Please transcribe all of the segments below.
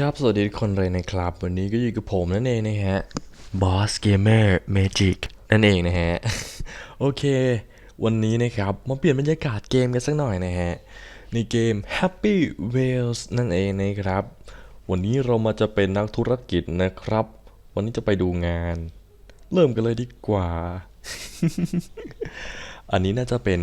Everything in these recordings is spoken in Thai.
ครับ สวัสดีทุกคนเลยนะครับ วันนี้ก็อยู่กับผมนั่นเองนะฮะ Boss Gamer Magic นั่นเองนะฮะ โอเค วันนี้นะครับ มาเปลี่ยนบรรยากาศเกมกันสักหน่อยนะฮะ ในเกม Happy Wheels นั่นเองนะครับ วันนี้เรามาจะเป็นนักธุรกิจนะครับ วันนี้จะไปดูงาน เริ่มกันเลยดีกว่า อันนี้น่าจะเป็น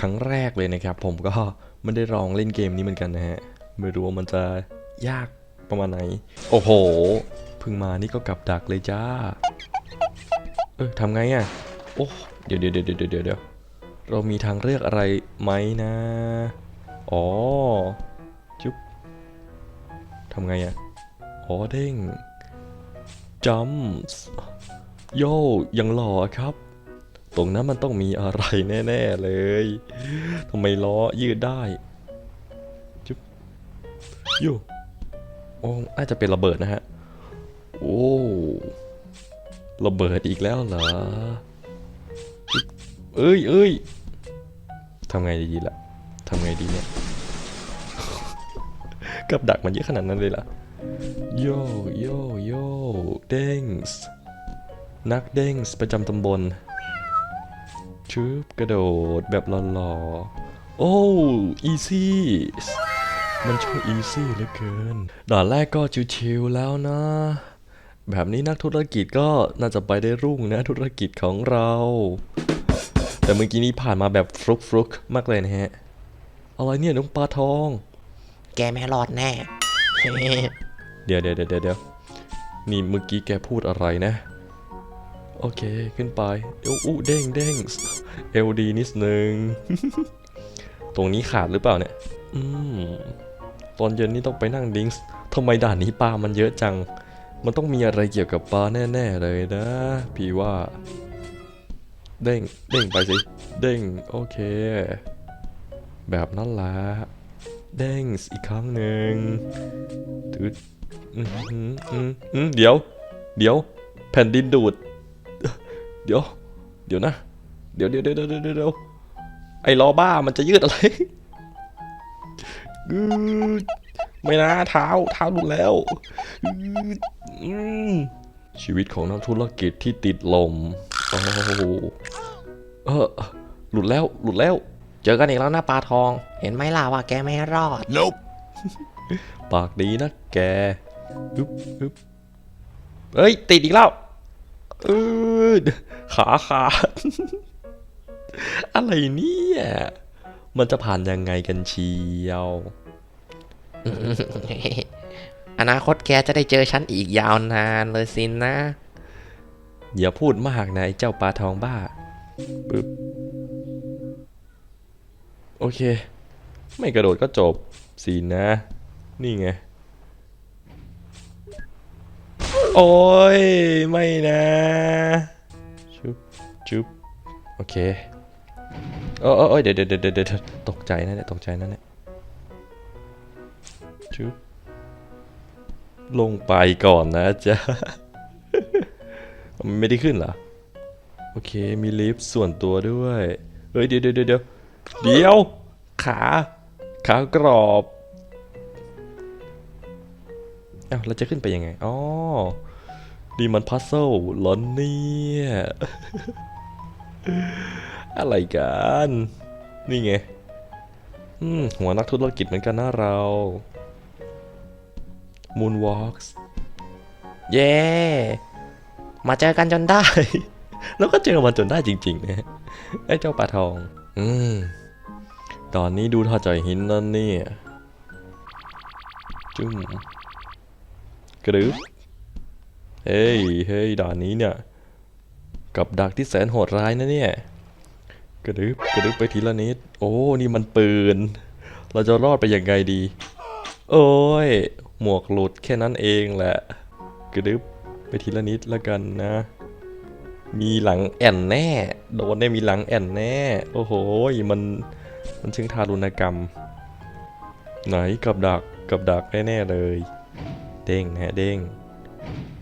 ครั้งแรกเลยนะครับ ผมก็ไม่ได้ลองเล่นเกมนี้เหมือนกันนะฮะ ไม่รู้ว่ามันจะ ยากประมาณไหน โอ้โหเพิ่งมานี่ก็กลับดักเลยจ้า เออทำไงอะ โอ้เดี๋ยวเดี๋ยวเดี๋ยวเดี๋ยวเดี๋ยวเดี๋ยวเรามีทางเลือกอะไรไหมนะ อ๋อ จุ๊บทำไงอะ อ๋อเด้งจัมส์โย่ยังหล่อครับ ตรงนั้นมันต้องมีอะไรแน่ ๆ เลยทำไมล้อยืดได้ จุ๊บโย่ โอ้น่าจจะเป็นระเบิดนะฮะ โอ้ระเบิดอีกแล้วเหรอ เอ้ยเอ้ยทำไงดีล่ะทำไงดีเนี่ย กับดักมันเยอะขนาดนั้นเลยล่ะ โยโยโยเด้งส์นักเด้งส์ประจำตำบลชึบกระโดดแบบหล่อๆ โอ้ อีซี่ มันช่างอีซี่เหลือเกินด่านแรกก็ชิวๆแล้วนะ แบบนี้นักธุรกิจก็น่าจะไปได้รุ่งนะธุรกิจของเรา แต่เมื่อกี้นี้ผ่านมาแบบฟลุกฟลุกๆมากเลยนะฮะ อะไรเนี่ยน้องปลาทอง แกไม่รอดแน่เดี๋ยวเดี๋ยวเดี๋ยวเดี๋ยวนี่เมื่อกี้แกพูดอะไรนะ โอเคขึ้นไป เอวอู้เด้งเด้งเอลดีนิดนึง ตรงนี้ขาดหรือเปล่าเนี่ย อืม ตอนเย็นนี่ต้องไปนั่งดิ้งส์ทำไมด่านนี้ปลามันเยอะจัง มันต้องมีอะไรเกี่ยวกับปลาแน่ ๆ เลยนะ พี่ว่า เด้ง เด้งไปสิ เด้ง โอเค แบบนั้นละเด้งอีกครั้งหนึ่งตืดเดี๋ยว เดี๋ยว แผ่นดินดูด เดี๋ยว เดี๋ยวนะ เดี๋ยวเดี๋ยวเดี๋ยวเดี๋ยวเดี๋ยวไอ้ล้อบ้ามันจะยืดอะไร ไม่นะเท้าเท้าหลุดแล้วอืดอืมชีวิตของนักธุรกิจที่ติดลมโอ้โหเออหลุดแล้วหลุดแล้ว เจอกันอีกแล้วนะปลาทอง เห็นไหมล่ะว่าแกไม่รอดปากดีนะแกอึ๊บอึ๊บเอ้ย ติดอีกแล้วอืดขาขาดอะไรเนี่ย มันจะผ่านยังไงกันเชียว อนาคตแกจะได้เจอฉันอีกยาวนานเลยสินนะ อย่าพูดมากนะไอ้เจ้าปลาทองบ้าปึ๊บโอเค ไม่กระโดดก็จบสินะ นี่ไง โอ้ย ไม่นะชุบชุบโอเค เออเออเออเดี๋ยวเดี๋ยวเดี๋ยวเดี๋ยวเดี๋ยวตกใจนะเนี่ยตกใจนะเนี่ยชุบลงไปก่อนนะจ๊ะมันไม่ได้ขึ้นเหรอ โอเค มีลิฟต์ส่วนตัวด้วย เฮ้ย เดี๋ยวเดี๋ยวเดี๋ยวเดี๋ยว ขา ขากรอบเอ้าเราจะขึ้นไปยังไง อ๋อนี่มันพัซเซิลเหรอเนี่ย อะไรกัน นี่ไงอืมหัวนักธุรกิจเหมือนกันนะเรา Moonwalks เย้ มาเจอกันจนได้ แล้วก็เจอมันจนได้จริงๆนะไอ้เจ้าปลาทอง อืม ตอนนี้ดูท่าใจหินนั่นนี่จุ้มกระดึบเฮ้ยเฮ้ยด่านนี้เนี่ย กับดักที่แสนโหดร้ายนะเนี่ย กระดึบกระดึบไปทีละนิด โอ้ นี่มันปืน เราจะรอดไปยังไงดี โอ้ย หมวกหลุดแค่นั้นเองแหละ กระดึบไปทีละนิดแล้วกันนะ มีหลังแอนแน่ โดนได้มีหลังแอนแน่ โอ้โห มัน มันชึงทารุณกรรม ไหนกับดักกับดักแน่ๆเลย เด้งนะเด้ง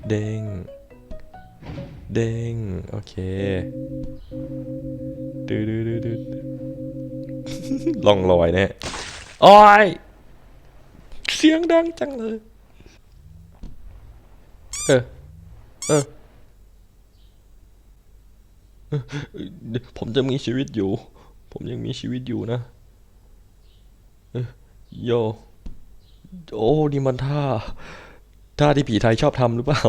เด้ง เด้ง โอเค ดืดดืดล่องลอยนะฮะโอ้ยเสียงดังจังเลย เออ เออ ผมจะมีชีวิตอยู่ ผมยังมีชีวิตอยู่นะเออโย โอ้นี่มันท่า ท่าที่ผีไทยชอบทำหรือเปล่า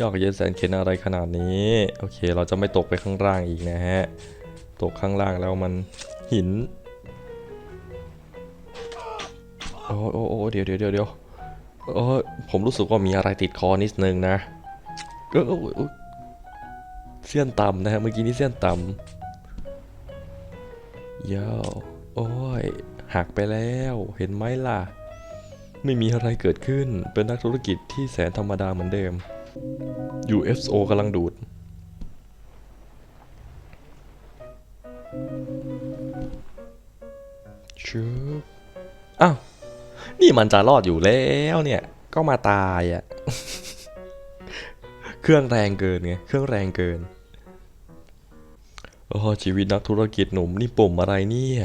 ยอกเย็นแสนเข็นอะไรขนาดนี้ โอเค เราจะไม่ตกไปข้างล่างอีกนะฮะ ตกข้างล่างแล้วมันหินโอ้โอ้โอ้เดี๋ยวเดี๋ยวเดี๋ยวเดี๋ยวเออผมรู้สึกว่ามีอะไรติดคอนิดนึงนะเออเสี้ยนต่ำนะฮะเมื่อกี้นี้เสี้ยนต่ำยาวโอ้ยหักไปแล้วเห็นไหมล่ะ ไม่มีอะไรเกิดขึ้นเป็นนักธุรกิจที่แสนธรรมดาเหมือนเดิม UFO กำลังดูด ชืบอ้าวนี่มันจะรอดอยู่แล้วเนี่ย ก็มาตายอะ่ะ เครื่องแรงเกินไง เครื่องแรงเกิน โอ้ชีวิตนักธุรกิจหนุ่มนี่ปุ่มอะไรเนี่ย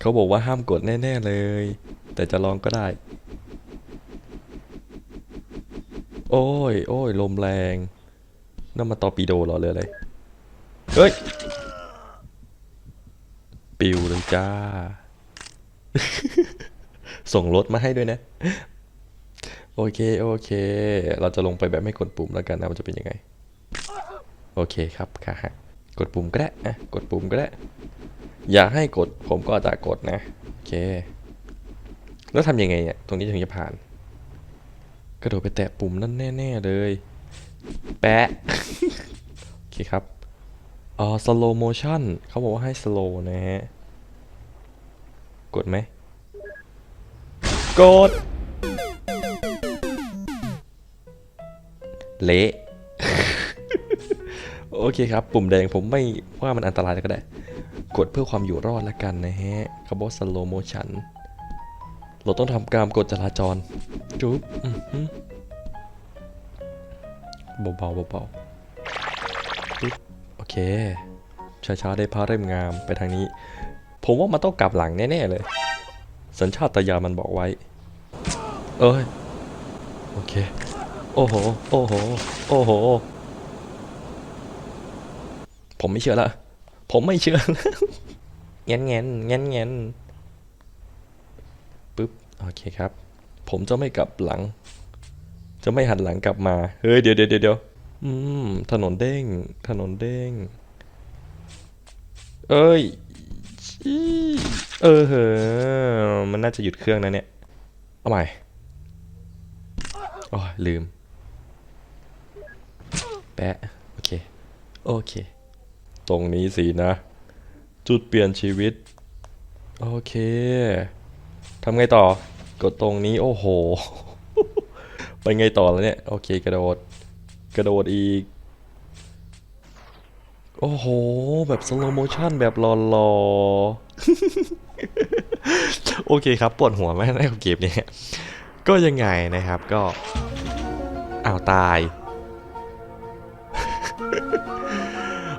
เขาบอกว่าห้ามกดแน่ ๆ เลย แต่จะลองก็ได้ โอ้ย โอ้ย ลมแรง นั่นมาตอปีโดหรอเลยอะไร เฮ้ย ปิวเลยจ้า ส่งรถมาให้ด้วยนะ โอเค โอเค เราจะลงไปแบบไม่กดปุ่มแล้วกันนะมันจะเป็นยังไง โอเคครับค่ะกดปุ่มก็ได้อะกดปุ่มก็ได้ อยากให้กดผมก็จะกดนะ โอเค แล้วทำยังไงเนี่ย ตรงนี้ถึงจะผ่าน กระโดดไปแตะปุ่มนั่นแน่ ๆ เลย แปะ โอเคครับอ๋อ slow motion เขาบอกว่าให้ slow นะฮะ กดไหมกดเละโอเคครับ ปุ่มแดงผมไม่ว่ามันอันตรายก็ได้ กดเพื่อความอยู่รอดแล้วกันนะฮะคาร์บอนสโลโมชันเราต้องทำการกฎจราจร จุ๊บเบาๆเบาๆโอเคช้าๆได้พาเริ่มงามไปทางนี้ ผมว่ามันต้องกลับหลังแน่ๆเลย สัญชาตญาณมันบอกไว้ เอ้ย โอเค โอ้โห โอ้โห โอ้โห ผมไม่เชื่อละ ผมไม่เชื่อแล้วเงี้ยนเงี้ยนเงี้ยนเงี้ยนปึ๊บ โอเคครับ ผมจะไม่กลับหลัง จะไม่หันหลังกลับมา เฮ้ย เดี๋ยวเดี๋ยวเดี๋ยวอืม ถนนเด้ง ถนนเด้ง เอ้ย เออเหอมันน่าจะหยุดเครื่องนะเนี่ย เอาใหม่โอ้ลืม แปะ โอเค โอเค ตรงนี้สินะ จุดเปลี่ยนชีวิต โอเค ทำไงต่อ กดตรงนี้ โอ้โห ไปไงต่อแล้วเนี่ย โอเค กระโดด กระโดดอีก โอ้โห แบบสโลโมชั่นแบบรอๆโอเคครับปวดหัวไหมในเกมนี้ก็ยังไงนะครับก็อ้าวตาย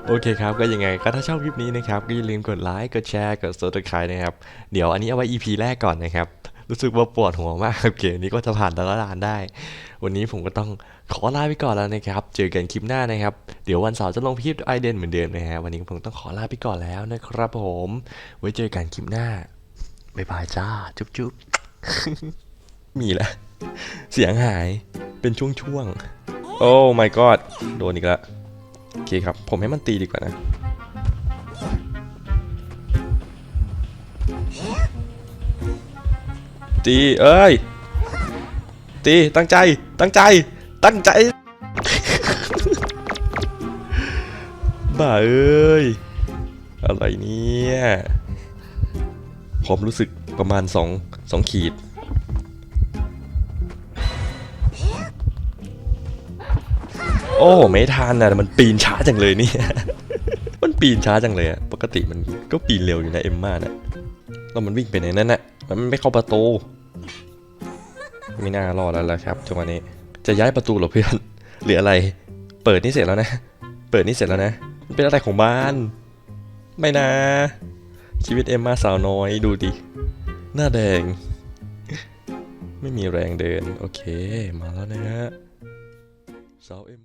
โอเคครับก็ยังไงก็ถ้าชอบคลิปนี้นะครับ ก็อย่าลืมกดไลค์กดแชร์กด subscribe นะครับ เดี๋ยวอันนี้เอาไว้ EP แรกก่อนนะครับ รู้สึกว่าปวดหัวมากกับเกมนี้ก็จะผ่านแต่ละด่านได้ วันนี้ผมก็ต้องขอลาไปก่อนแล้วนะครับ เจอกันคลิปหน้านะครับ เดี๋ยววันเสาร์จะลงคลิปไอเดนเหมือนเดิมนะฮะ วันนี้ผมต้องขอลาไปก่อนแล้วนะครับผม ไว้เจอกันคลิปหน้า บ๊ายบายจ้า จุ๊บจุ๊บมีแล้วเสียงหาย เป็นช่วงๆ โอ้ my god โดนอีกแล้วโอเคครับ ผมให้มันตีดีกว่านะ ตีเอ้ย ตีตั้งใจ ตั้งใจ ตั้งใจ บ้าเอ้ย อะไรเนี่ย ผมรู้สึกประมาณสองสองขีด โอ้ไม่ทันนะมันปีนช้าจังเลยเนี่ย มันปีนช้าจังเลยอะปกติมันก็ปีนเร็วอยู่นะเอ็มม่าน่ะแล้วมันวิ่งไปไหนนั่นน่ะ มันไม่เข้าประตูไม่น่ารอดแล้วล่ะครับจังหวะนี้ จะย้ายประตูหรอเพื่อนหรืออะไร เปิดนี่เสร็จแล้วนะ เปิดนี่เสร็จแล้วนะมันเป็นอะไรของบ้าน ไม่นะ ชีวิตเอ็มมาสาวน้อยดูดิ หน้าแดง ไม่มีแรงเดิน โอเค มาแล้วนะฮะสาวเอ็ม